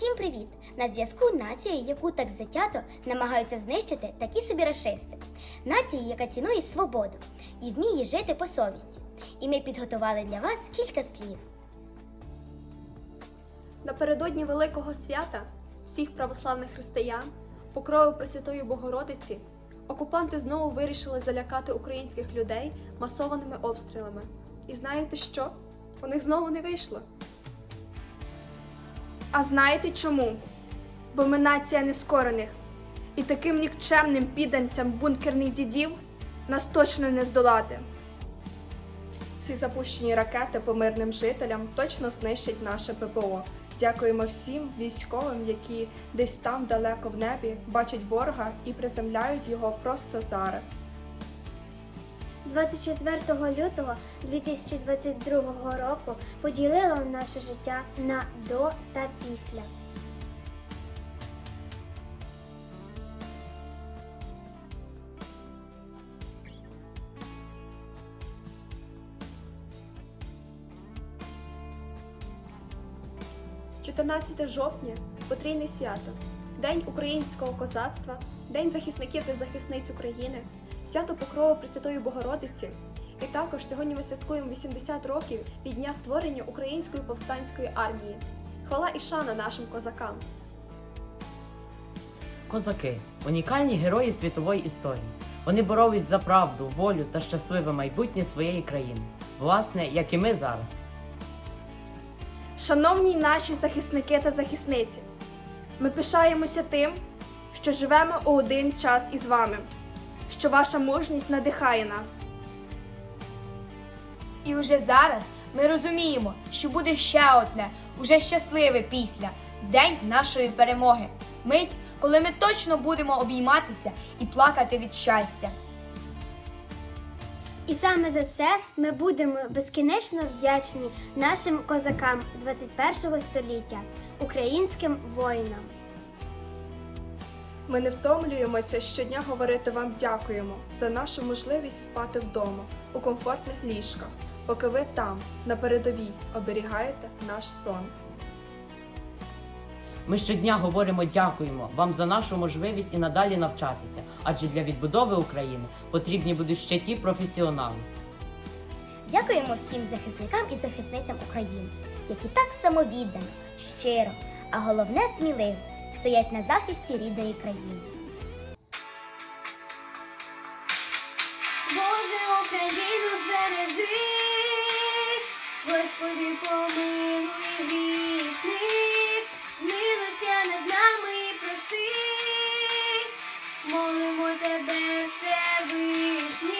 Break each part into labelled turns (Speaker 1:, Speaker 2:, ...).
Speaker 1: Всім привіт! На зв'язку нація, яку так затято намагаються знищити такі собі расисти. Нація, яка цінує свободу і вміє жити по совісті. І ми підготували для вас кілька слів.
Speaker 2: Напередодні Великого свята всіх православних християн, покрою Пресвятої Богородиці, окупанти знову вирішили залякати українських людей масованими обстрілами. І знаєте що? У них знову не вийшло.
Speaker 3: А знаєте чому? Бо ми нація нескорених, і таким нікчемним підданцям бункерних дідів нас точно не здолати.
Speaker 4: Всі запущені ракети по мирним жителям точно знищать наше ППО. Дякуємо всім військовим, які десь там далеко в небі бачать ворога і приземляють його просто зараз.
Speaker 5: 24 лютого 2022 року поділило наше життя на до та після.
Speaker 2: – 14 жовтня потрійне свято, День українського козацтва, День захисників та захисниць України, свято Покрова Пресвятої Богородиці. І також сьогодні ми святкуємо 80 років від дня створення Української повстанської армії. Хвала і шана нашим козакам!
Speaker 6: Козаки унікальні герої світової історії. Вони боролись за правду, волю та щасливе майбутнє своєї країни, власне, як і ми зараз.
Speaker 3: Шановні наші захисники та захисниці, ми пишаємося тим, що живемо у один час із вами, що ваша мужність надихає нас.
Speaker 7: І вже зараз ми розуміємо, що буде ще одне, уже щасливе після день нашої перемоги. Мить, коли ми точно будемо обійматися і плакати від щастя.
Speaker 5: І саме за це ми будемо безкінечно вдячні нашим козакам 21 століття, українським воїнам.
Speaker 4: Ми не втомлюємося щодня говорити вам дякуємо за нашу можливість спати вдома у комфортних ліжках, поки ви там, на передовій, оберігаєте наш сон.
Speaker 6: Ми щодня говоримо дякуємо вам за нашу можливість і надалі навчатися, адже для відбудови України потрібні будуть ще ті професіонали.
Speaker 1: Дякуємо всім захисникам і захисницям України, які так самовіддано, щиро, а головне сміливо стоять на захисті рідної країни.
Speaker 5: Боже, Україну збережи, Господи, помилуй грішних, змилуйся над нами і прости, молимо тебе, Всевишній,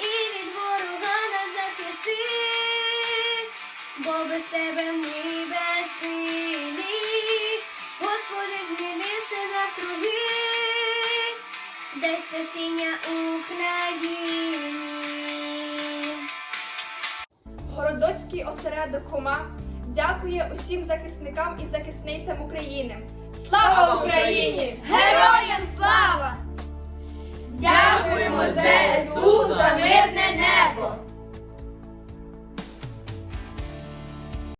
Speaker 5: і від ворога нас захисти, бо без тебе
Speaker 3: Городоцький осередок Хома дякує усім захисникам і захисницям України. Слава Україні!
Speaker 7: Героям слава! Дякуємо ЗСУ за мирне!